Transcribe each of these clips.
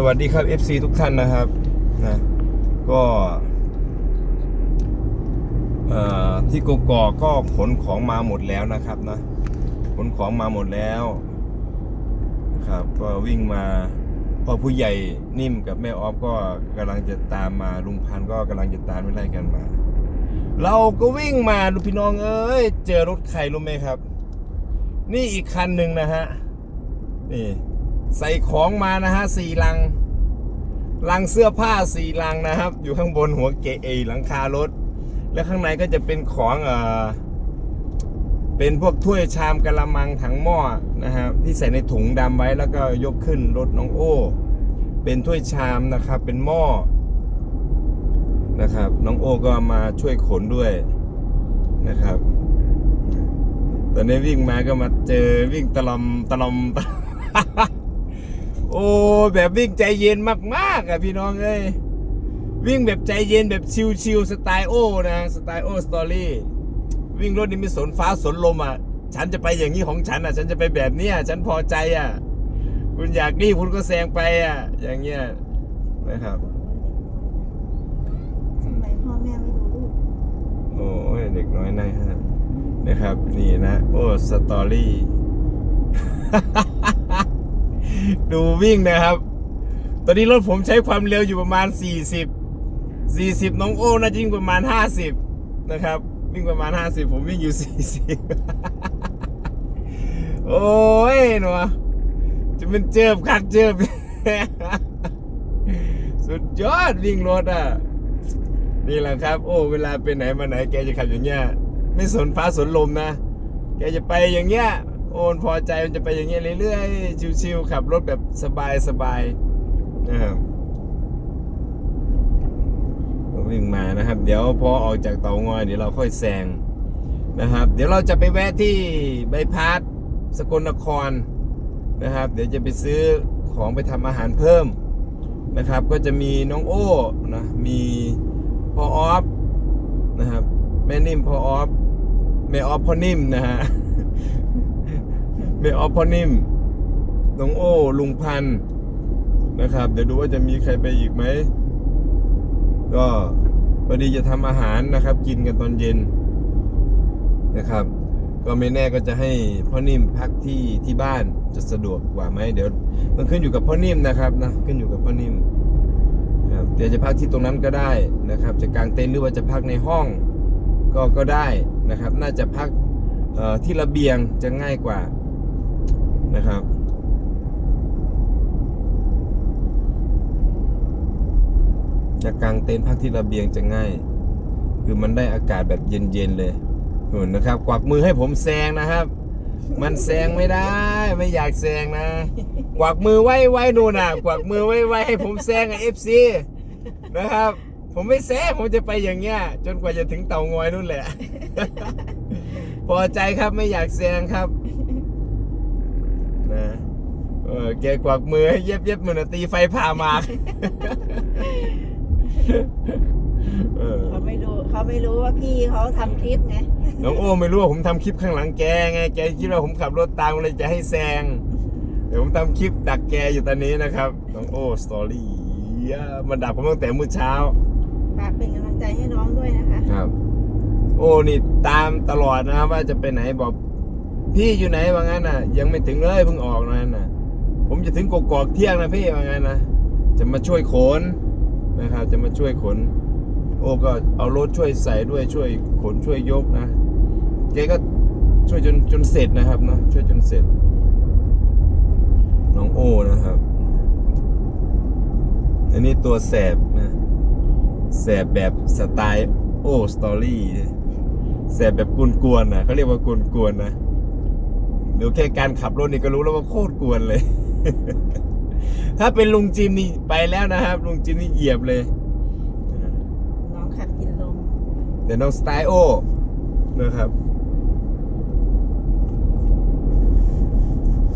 สวัสดีครับ FC ทุกท่านนะครับนะก็ที่กกอกก็ขนของมาหมดแล้วนะครับนะขนของมาหมดแล้วครับก็วิ่งมาพ่อผู้ใหญ่นิ่มกับแม่ออฟก็กำลังจะตามมาลุงพันก็กำลังจะตามไม่ไล่กันมา เราก็วิ่งมาดูพี่น้องเอ้ยเจอรถใครรู้ไหมครับ นี่อีกคันหนึ่งนะฮะนี่ ใส่ของมานะฮะสี่ลัง ลังเสื้อผ้าสี่ลังนะครับ อยู่ข้างบนหัวเกเอหลังคารถ และข้างในก็จะเป็นของเออเป็นพวกถ้วยชามกะละมังถังหม้อนะฮะที่ใส่ในถุงดำไว้แล้วก็ยกขึ้นรถน้องโอ้ เป็นถ้วยชามนะครับ เป็นหม้อนะครับ น้องโอ้ก็มาช่วยขนด้วยนะครับ ตอนนี้วิ่งมาก็มาเจอวิ่งตะลอมตะลอมตะลอม โอ้แบบวิ่งใจเย็นมากๆอะพี่น้องเอ้ยวิ่งแบบใจเย็นแบบชิลๆสไตล์โอนะสไตล์โอสตอรี่วิ่งรถนี่ไม่สนฟ้าสนลมอะ ฉันจะไปอย่างนี้ของฉันอะ ฉันจะไปแบบเนี้ยฉันพอใจอะ คุณอยากนี่คุณก็แซงไปอะ อย่างเงี้ยนะครับทำไมพ่อแม่ไม่ดูลูกโอ้ยเด็กน้อยนายฮะนะครับ นี่นะ โอ้สตอรี่ ดูวิ่งนะครับ ตอนนี้รถผมใช้ความเร็วอยู่ประมาณ 40 40 น้องโอ้น่าจะวิ่งประมาณ 50 นะครับ วิ่งประมาณ 50 ผมวิ่งอยู่ 40 โอ้ยหนูจะเป็นเจิบคักเจิบสุดยอดวิ่งรถอะ นี่แหละครับ โอ้ เวลาไปไหนมาไหนแกจะขับอย่างเงี้ย ไม่สนฟ้าสนลมนะ แกจะไปอย่างเงี้ย โอนพอใจมันจะไปอย่างเงี้ยเรื่อยๆชิวๆขับรถแบบสบายๆนะครับวิ่งมานะครับ เดี๋ยวพอออกจากเตางอยเดี๋ยวเราค่อยแซงนะครับ เดี๋ยวเราจะไปแวะที่ใบพัดสกลนครนะครับ เดี๋ยวจะไปซื้อของไปทำอาหารเพิ่มนะครับ ก็จะมีน้องโอ้นะมีพ่อออฟนะครับแม่นิ่มพ่อออฟแม่ออฟพ่อนิ่มนะฮะ แม่ออฟพ่อนิ่มน้องโอ้ลุงพันธ์นะครับ เดี๋ยวดูว่าจะมีใครไปอีกไหม ก็พอดีจะทำอาหารนะครับ กินกันตอนเย็นนะครับ ก็ไม่แน่ก็จะให้พ่อนิ่มพักที่ที่บ้านจะสะดวกกว่าไหมเดี๋ยวมันขึ้นอยู่กับพ่อนิ่มนะครับนะขึ้นอยู่กับพ่อนิ่มครับเดี๋ยวจะพักที่ตรงนั้นก็ได้นะครับ จะกางเต็นท์หรือว่าจะพักในห้องก็ก็ได้นะครับ น่าจะพักที่ระเบียงจะง่ายกว่า นะครับจะกางเต็นท์พักที่ระเบียงจะง่าย คือมันได้อากาศแบบเย็นๆเลยนู่นนะครับ กวักมือให้ผมแซงนะครับ มันแซงไม่ได้ ไม่อยากแซงนะ กวักมือไว้ไว้นูนน่ะ กวักมือไว้ไว้ให้ผมแซงกับเอฟซีนะครับ ผมไม่แซงผมจะไปอย่างเงี้ย จนกว่าจะถึงเต่างอยนู่นแหละ พอใจครับไม่อยากแซงครับ นะเออแกกวักมือให้เย็บเย็บๆเหมือนตีไฟผ่าหมากเออเขาไม่รู้เขาไม่รู้ว่าพี่เขาทำคลิปไงน้องโอ้ไม่รู้ว่าผมทำคลิปข้างหลังแกไงแกคิดว่าผมขับรถตามเลยจะให้แซง เดี๋ยวผมทำคลิปดักแกอยู่ตอนนี้นะครับน้องโอ้สตอรี่มันดักผมตั้งแต่เมื่อเช้า ฝากเป็นกำลังใจให้น้องด้วยนะคะ ครับ โอ้นี่ตามตลอดนะครับว่าจะไปไหนบอก พี่อยู่ไหนว่างั้นน่ะ ยังไม่ถึงเลยเพิ่งออกนั่นน่ะ ผมจะถึงกกอกเที่ยงนะพี่ว่างั้นนะจะมาช่วยขนนะครับ จะมาช่วยขน โอ้ก็เอารถช่วยใส่ด้วยช่วยขนช่วยยกนะแกก็ช่วยจนจนเสร็จนะครับนะช่วยจนเสร็จน้องโอ้นะครับ อันนี้ตัวแสบนะแสบแบบสไตล์โอสตอรี่แสบแบบกวนๆนะเขาเรียกว่ากวนๆนะ เดี๋ยวแค่การขับรถนี่ก็รู้แล้วว่าโคตรกวนเลย ถ้าเป็นลุงจิมนี่ไปแล้วนะครับ ลุงจิมนี่เหยียบเลย น้องขับกินลมแต่น้องสไตล์โอนะครับ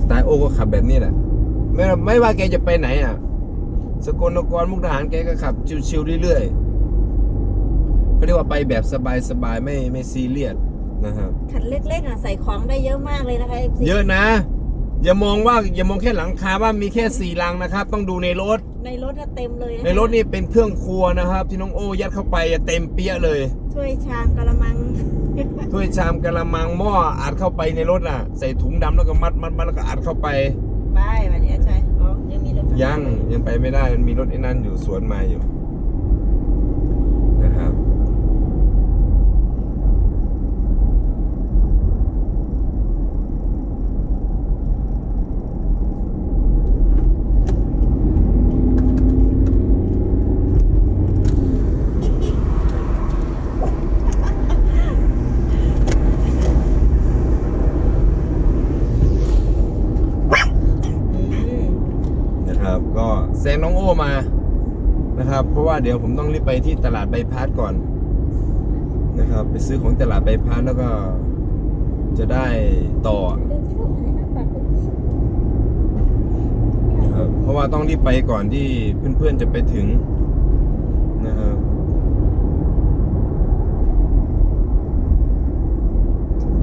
สไตล์โอก็ขับแบบนี้แหละไม่ไม่ว่าแกจะไปไหนอะ สกลนครมุกดาหารแกก็ขับชิวๆเรื่อยๆเขาเรียกว่าไปแบบสบายๆไม่ไม่ซีเรียส นะครับ คันเล็กๆอะใส่ของได้เยอะมากเลยนะคะ FC เยอะนะ อย่ามองว่าอย่ามองแค่หลังคาว่ามีแค่สี่ลังนะครับ ต้องดูในรถ ในรถน่ะเต็มเลยะในรถนี่เป็นเครื่องครัวนะครับ ที่น้องโอ้ยัดเข้าไปอะเต็มเปี้ยเลยช่วยชามกะละมัง ถ้วยชามกระมังหม้ออัดเข้าไปในรถน่ะ ใส่ถุงดำแล้วก็มัดมัดมัดแล้วก็อัดเข้าไปไปวันนี้ใช่อ๋อยังมีรถยังยังไปไม่ได้มันมีรถไอ้นั่นอยู่สวนมาอยู่นะครับ อืม นะครับ ก็แซงน้องโอ้ มานะครับ เพราะว่าเดี๋ยวผมต้องรีบไปที่ตลาดใบพัดก่อนนะครับ ไปซื้อของตลาดใบพัดแล้วก็จะได้ต่อเดินที่ลูกไหนนะปากคุกกี้นะครับเพราะว่าต้องรีบไปก่อนที่เพื่อนๆจะไปถึงนะครับ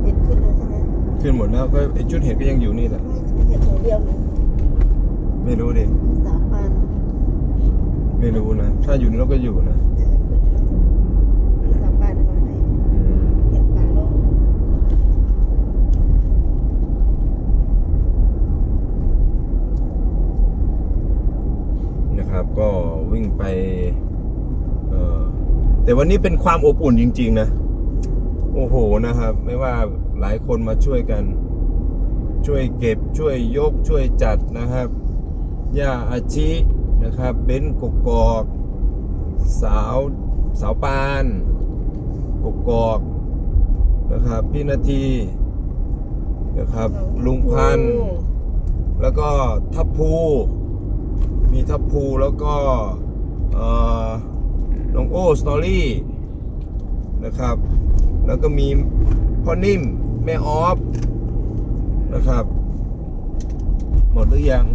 เห็นขึ้นแล้วใช่ไหมขึ้นหมดแล้วก็ไอชุดเห็ดก็ยังอยู่นี่แหละไม่เห็นตัวเดียวเลยไม่รู้ดิสามพัน ไม่รู้นะ ถ้าอยู่นรถก็อยู่นะมีสามพันมาให้อืมเห็นปลาโลกนะครับ ก็วิ่งไปเออแต่วันนี้เป็นความอบอุ่นจริง ๆ นะ โอ้โหนะครับ ไม่ว่าหลายคนมาช่วยกัน ช่วยเก็บช่วยยกช่วยจัดนะครับย่าอาชิ นะครับ เบนซ์กกอกสาวสาวปานกกอกนะครับพี่นาทีนะครับ ลุงพันธุ์แล้วก็ทัพภูมีทัพภูแล้วก็เอ่อน้องโอ้สตอรี่นะครับ แล้วก็มีพ่อนิ่ม แม่ออฟนะครับ หมดหรือยัง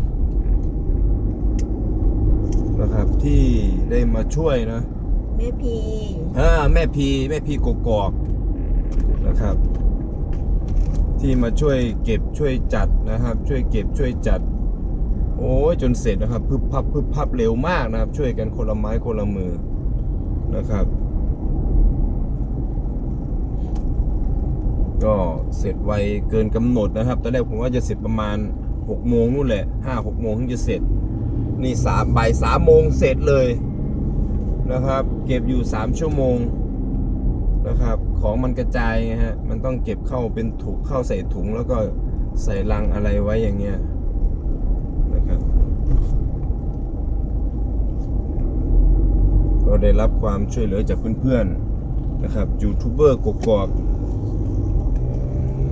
นะครับที่ได้มาช่วยนะแม่พีอ่าแม่พีแม่พีกกอกนะครับ ที่มาช่วยเก็บช่วยจัดนะครับ ช่วยเก็บช่วยจัด โอ้ยจนเสร็จนะครับพึบพับพึบพับเร็วมากนะครับ ช่วยกันคนละไม้คนละมือนะครับ ก็เสร็จไวเกินกำหนดนะครับตอนแรกผมว่าจะเสร็จประมาณ6โมงนู่นแหละ5 6โมงถึงจะเสร็จ นี่สามบ่ายสามโมงเสร็จเลยนะครับ เก็บอยู่3ชั่วโมงนะครับของมันกระจายไงฮะมันต้องเก็บเข้าเป็นถุงเข้าใส่ถุงแล้วก็ใส่ลังอะไรไว้อย่างเงี้ยนะครับก็ได้รับความช่วยเหลือจากเพื่อนๆนะครับยูทูบเบอร์กกอก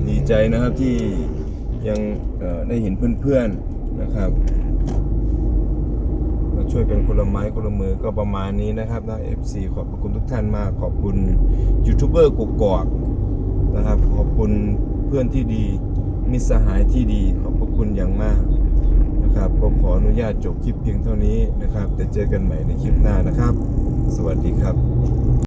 ดีใจนะครับที่ยังได้เห็นเพื่อนๆนะครับ ช่วยกันคนละไม้คนละมือก็ประมาณนี้นะครับนะ FC ขอบคุณทุกท่านมาก ขอบคุณยูทูบเบอร์กกอกนะครับ ขอบคุณเพื่อนที่ดี มิตรสหายที่ดี ขอบพระคุณอย่างมากนะครับ ก็ขออนุญาตจบคลิปเพียงเท่านี้นะครับ แต่เจอกันใหม่ในคลิปหน้านะครับ สวัสดีครับ